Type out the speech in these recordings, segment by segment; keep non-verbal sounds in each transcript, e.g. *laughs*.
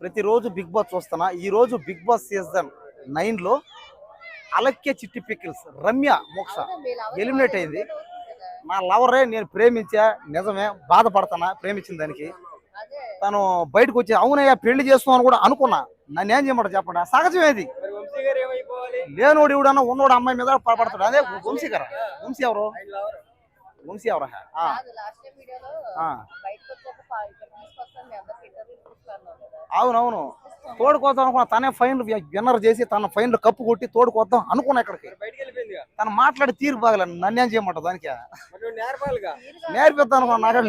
ప్రతిరోజు big boss చూస్తున్నా. ఈ రోజు బిగ్ బాస్ సీజన్ నైన్లో అలక్య చిట్టి పికిల్స్ రమ్య మోక్ష బాగా అయింది. నా లవరే నేను ప్రేమించా నిజమే బాధపడతానా ప్రేమించిన దానికి. తను బయటకు వచ్చి అవునయ్యా పెళ్ళి చేస్తున్నాను కూడా అనుకున్నా. నన్ను ఏం చేయమంట చెప్పండి. సహజమేది. లేనోడు ఇవిడన్నా ఉన్నోడు అమ్మాయి మీద పడతాడు. అదే వంశీ గారు. వంశీ ఎవరు? వంశీ ఎవరా అవునవును. తోడుకోద్దాం అనుకున్నా తనే ఫైన్ విన్నర్ చేసి తన ఫైన్లు కప్పు కొట్టి తోడుకోద్దాం అనుకున్నా ఇక్కడికి. తను మాట్లాడి తీరు బాగలేదు నన్ను ఏం చేయమంట దానికి? నేర్పిద్దాం అనుకున్నా నాకు.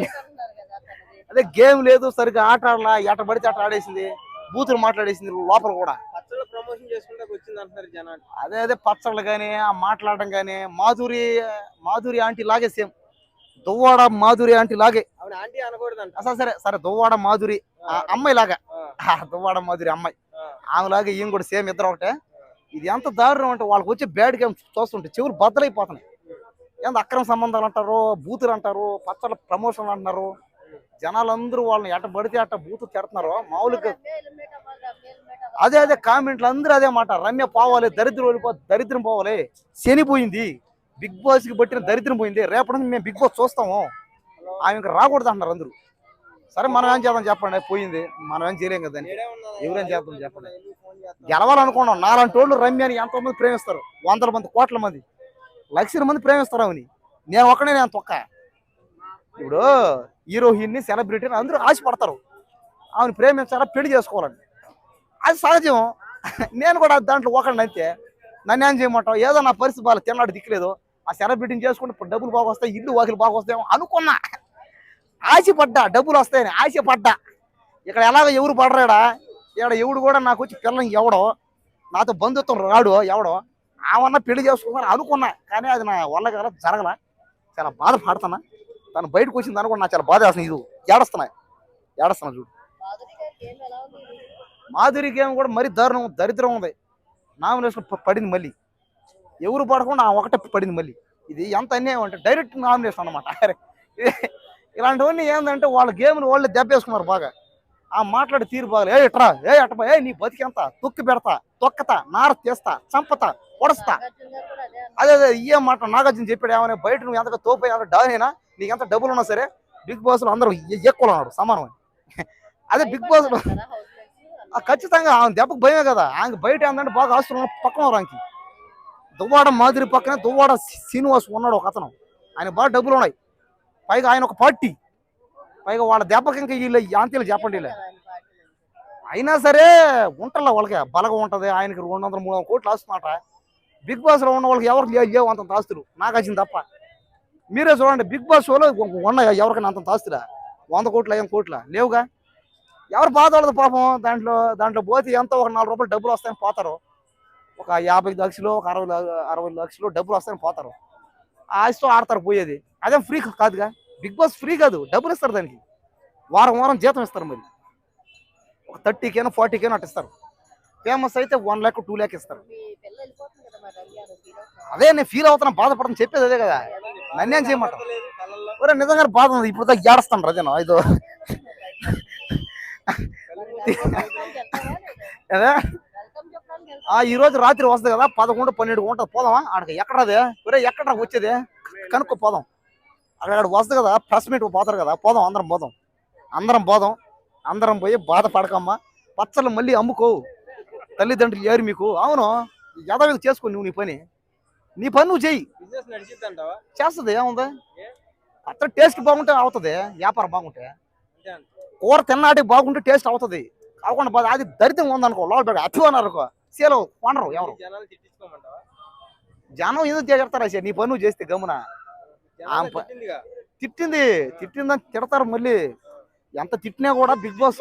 అదే గేమ్ లేదు సరిగ్గా ఆట ఆడలా ఎట పడితే అట ఆడేసింది బూతులు మాట్లాడేసింది లోపల కూడా. పచ్చళ్ళు ప్రమోషన్ చేసుకుంటే వచ్చింది అంటున్నారు జనాలు. అదే అదే పచ్చళ్ళు కానీ ఆ మాట్లాడడం కానీ మాధురి మాధురి ఆంటీ లాగే సేమ్ దువ్వాడ మాధురి ఆంటీ లాగే ఆవిడ ఆంటీ అనకూడదంట. అసలు సరే సరే దువ్వాడ మాధురి ఆ అమ్మాయి లాగా. దువ్వాడ మాధురి అమ్మాయి. ఆ. ఆమె లాగా ఈయన కూడా సేమ్ ఇద్దరు ఒకటే. ఇది ఎంత దారుణం అంటే వాళ్ళకి వచ్చి బ్యాడ్ గేమ్ చూస్తుంటే చెవులు బద్దలైపోతున్నాయి. ఎంత అక్రమ సంబంధాలు అంటారు బూతులు అంటారు పచ్చళ్ళ ప్రమోషన్లు అంటున్నారు. జనాలందరూ వాళ్ళని ఎట పడితే అట్ట బూతు తిడుతున్నారు. మామూలుగా. అదే అదే కామెంట్లు అందరూ అదే మాట. రమ్య పోవాలి దరిద్రం వెళ్ళిపో దరిద్రం పోవాలి. శని పోయింది బిగ్ బాస్కి పట్టిన దరిద్రం పోయింది. రేపటి నుంచి మేము బిగ్ బాస్ చూస్తాము. ఆమె ఇంకా రాకూడదు అంటారు అందరూ. సరే మనం ఏం చేద్దాం చెప్పండి. పోయింది. మనం ఏం చేయలేం కదా ఎవరేం చేద్దాం చెప్పండి. గెలవాలనుకున్నాం నాలుగు వాళ్ళు రమ్యని ఎంతో మంది ప్రేమిస్తారు. వందల మంది కోట్ల మంది లక్షల మంది ప్రేమిస్తారు ఆమెని నేను ఒక్కడే నేను తొక్క. ఇప్పుడు హీరోయిన్ని సెలబ్రిటీని అందరూ ఆశపడతారు. ఆమెను ప్రేమించాలా పెళ్ళి చేసుకోవాలని. అది సహజం. నేను కూడా దాంట్లో ఒకడిని అయితే నన్ను ఏం చేయమంటావు? ఏదో నా పరిస్థితి బాగా తిన్నాడు దిక్కులేదు. ఆ సెలబ్రిటీని చేసుకుంటే ఇప్పుడు డబ్బులు బాగా వస్తాయి ఇల్లు వాకిలు బాగా వస్తాయేమో అనుకున్నా. ఆశపడ్డా డబ్బులు వస్తాయని ఆశపడ్డా. ఇక్కడ ఎలాగో ఎవరు పడరాడా? ఇక్కడ ఎవడు కూడా నాకు వచ్చి పిల్లని ఎవడో నాతో బంధుత్వం రాడు ఎవడో ఆమన్నా పెళ్ళి చేసుకున్నారు అనుకున్నా. కానీ అది నా వల్ల కదా జరగల. చాలా బాధపడుతున్నా. తను బయటకు వచ్చింది అనుకున్నా నాకు చాలా బాధ వేస్తుంది ఇది ఏడస్తున్నా ఏడస్తున్నా చూడు. మాధురి మాధురి గేమ్ కూడా మరీ దారుణం దరిద్రం ఉంది. నామినేషన్ పడింది మళ్ళీ. ఎవరు పడకుండా ఒకటే పడింది మళ్ళీ. ఇది ఎంత అన్యాయం అంటే డైరెక్ట్ నామినేషన్ అనమాట ఇలాంటివన్నీ ఏంటంటే వాళ్ళ గేమ్ని వాళ్ళు దెబ్బేసుకున్నారు బాగా. ఆ మాట్లాడే తీరు బాగా. ఏ ఇట్రా ఏ అట్రా ఏ నీ బతికెంత తొక్కి పెడతా తొక్కతా నార తీస్తా చంపతా పొడస్తా అదే అదే ఇయ్యే మాట నాగార్జున చెప్పాడు ఏమని బయట నువ్వు ఎంత తోపు ఎంత డాన్ అయినా నీకు ఎంత డబ్బులు ఉన్నా సరే బిగ్ బాస్లో అందరూ ఎక్కువ ఉన్నాడు సమానం అదే బిగ్ బాస్లో భయపడతారా house mates? ఆ ఖచ్చితంగా ఆమె దెబ్బకు భయమే కదా. ఆమె బయట ఏంటంటే బాగా ఆస్తులు పక్కన రాంకి దువ్వాడ మాదిరి పక్కనే దువ్వాడ శ్రీనివాస్ ఉన్నాడు ఒక అతను. ఆయన బాగా డబ్బులు ఉన్నాయి. పైగా ఆయన ఒక పార్టీ. పైగా వాళ్ళ దెబ్బకి ఇంకా వీళ్ళు యాంతీలు చెప్పండి అయినా సరే ఉంటల్లా వాళ్ళకి బలగా ఉంటుంది ఆయనకి రెండు వందల మూడు వందల కోట్లు వస్తున్నట బిగ్ బాస్లో ఉన్న వాళ్ళకి ఎవరికి లేవు- లేవు అంత ఆస్తులు. నాకు వచ్చింది తప్ప. మీరే చూడండి బిగ్ బాస్లో ఉన్నాయా ఎవరికైనా అంత ఆస్తులా? వంద కోట్లు ఐదు కోట్ల? లేవుగా? ఎవరు బాధ వాళ్ళది పాపం దాంట్లో దాంట్లో పోతే ఎంతో ఒక నాలుగు రూపాయలు డబ్బులు వస్తాయని పోతారు. ఒక యాభై లక్షలు ఒక అరవై అరవై లక్షలు డబ్బులు వస్తాయని పోతారు. ఆ ఆశతో ఆడతారు పోయేది. అదేం ఫ్రీ కాదుగా? బిగ్ బాస్ ఫ్రీ కాదు. డబ్బులు ఇస్తారు దానికి. వారం వారం జీతం ఇస్తారు మరి. ఒక థర్టీ కేనో ఫార్టీ కేనో అట్టు ఇస్తారు. ఫేమస్ అయితే వన్ ల్యాక్ టూ ల్యాక్ ఇస్తారు? అదే నేను ఫీల్ అవుతున్నా బాధపడతాను చెప్పేది అదే కదా. నన్నేం కళ్ళల్లో ఒరే నిజంగా బాధ ఉంది. ఇప్పుడు దాకా ఏడుస్తాను రజన ఇది? *laughs* *laughs* అదే? ఆ ఈ రోజు రాత్రి వస్తుంది కదా పదకొండు పన్నెండు ఉంటుంది పోదామా? ఆడకి ఎక్కడదే ఒరే ఎక్కడ వచ్చేది? కనుక్కో పోదాం. అక్కడ అక్కడ వస్తుంది కదా ప్రెస్ మీట్ పోతారు కదా పోదాం అందరం పోదాం. అందరం పోదాం. అందరం పోయి బాధపడకమ్మా. పచ్చళ్ళు మళ్ళీ అమ్ముకో. తల్లిదండ్రులు ఏరు మీకు. అవును యథావిధి చేసుకో నువ్వు నీ పని. నీ పని నువ్వు చెయ్యి. చేస్తుంది ఏముంది? పచ్చడి టేస్ట్ బాగుంటే అవుతుంది వ్యాపారం బాగుంటే. కూర తిన్నాటి బాగుంటే టేస్ట్ అవుతుంది. కాకుండా అది దరిద్రం ఉందనుకో లోపల అతి అన్నారు అనుకో సేలో కొనరు ఎవరు? జనం ఎందుకు చెప్తారా సార్ నీ పని నువ్వు చేస్తే తిట్టిందిగా? తిట్టింది తిట్టిందని తిడతారు మళ్ళీ. ఎంత తిట్టినా కూడా బిగ్ బాస్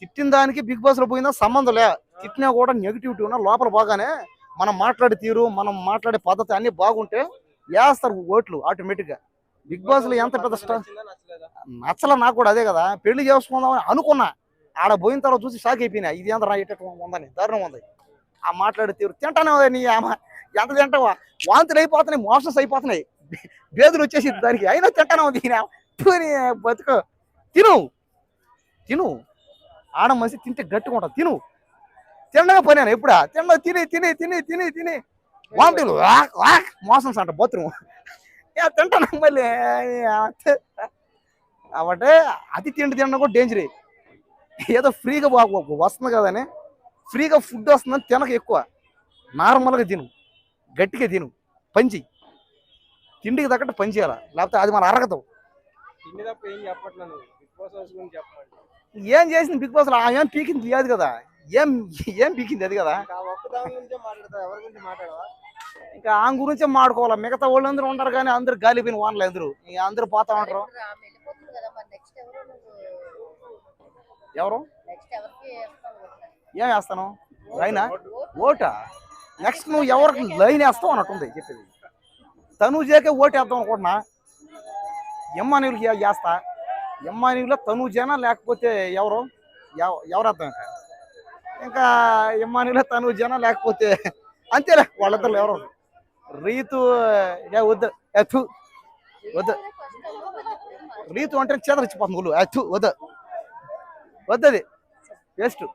తిట్టిన దానికి బిగ్ బాస్లో పోయిందా సంబంధం లే. తిట్టినా కూడా నెగిటివిటీ ఉన్నా లోపల బాగానే మనం మాట్లాడే తీరు మనం మాట్లాడే పద్ధతి అన్ని బాగుంటే వేస్తారు ఓట్లు ఆటోమేటిక్గా. బిగ్ బాస్లో ఎంత పెద్ద స్టార్ నచ్చల నాకు కూడా అదే కదా. పెళ్ళి చేసుకుందామని అనుకున్నా. ఆడ పోయిన తర్వాత చూసి షాక్ అయిపోయినా. ఇది ఎంత రాయటట్టు ఉందని దారుణం ఉంది. ఆ మాట్లాడే తీరు తింటానే నీ ఆమె ఎంత తింటావా? వాంతులు అయిపోతున్నాయి మోషన్స్ అయిపోతున్నాయి. బేదులు వచ్చేసి దానికి. అయినా తింటానే ఉంది ఈయన. బతుకు. తిను. తిను. ఆడ మనిషి తింటే గట్టిగా తిను. తినడమే పని ఎప్పుడా? తినడం తిని తిని తిని తిని తిని. వాంతులు వాక్ అంట బాత్రూమ్. ఏ తింటాను మళ్ళీ. కాబట్టి అతి తిండి తినడం కూడా డేంజరే ఏదో ఫ్రీగా వస్తుంది కదని. ఫ్రీగా ఫుడ్ వస్తుందని తినక ఎక్కువ. నార్మల్గా తిను. గట్టిగా తిను. పంచి తిండికి తగ్గట్టు పని చేయాలి? లేకపోతే అది మన అరగదు ఏం చేసింది బిగ్ బాస్ ఏం పీకింది? లేదు కదా. ఏం ఏం పీకింది? అది కదా. ఇంకా దాని గురించే మాట్లాడతావు? ఎవరి గురించి మాట్లాడవా? ఇంకా ఆమె గురించే మాడుకోవాలి మిగతా వాళ్ళందరూ ఉండరు కానీ అందరు గాలిపోయిన వానలు అందరూ ఇక అందరూ పోతా ఉంటారు ఇప్పుడు ఆమె వెళ్ళిపోతుంది కదా మరి నెక్స్ట్ ఎవరు నువ్వు ఎవరు? ఏం వేస్తాను? లైనా? ఓటా. నెక్స్ట్ నువ్వు ఎవరికి లైన్ వేస్తావు అన్నట్టుంది చెప్పేది. తనుజాకే ఓటు వేద్దాం అనుకుంటున్నా. ఎమ్మానీవులకి వేస్తా. ఎమ్మానీవులో తనుజానా లేకపోతే ఎవరు? ఎవ- ఎవరు వేద్దాం ఇంకా? ఇంకా ఎమ్మానీలో తనుజానా లేకపోతే అంతేలే వాళ్ళిద్దరు ఎవరు? రీతు వద్దు థు వద్దు. రీతు అంటే చేదరిచ్చిపోతుంది థు వద్దు. వద్దది. వేస్ట్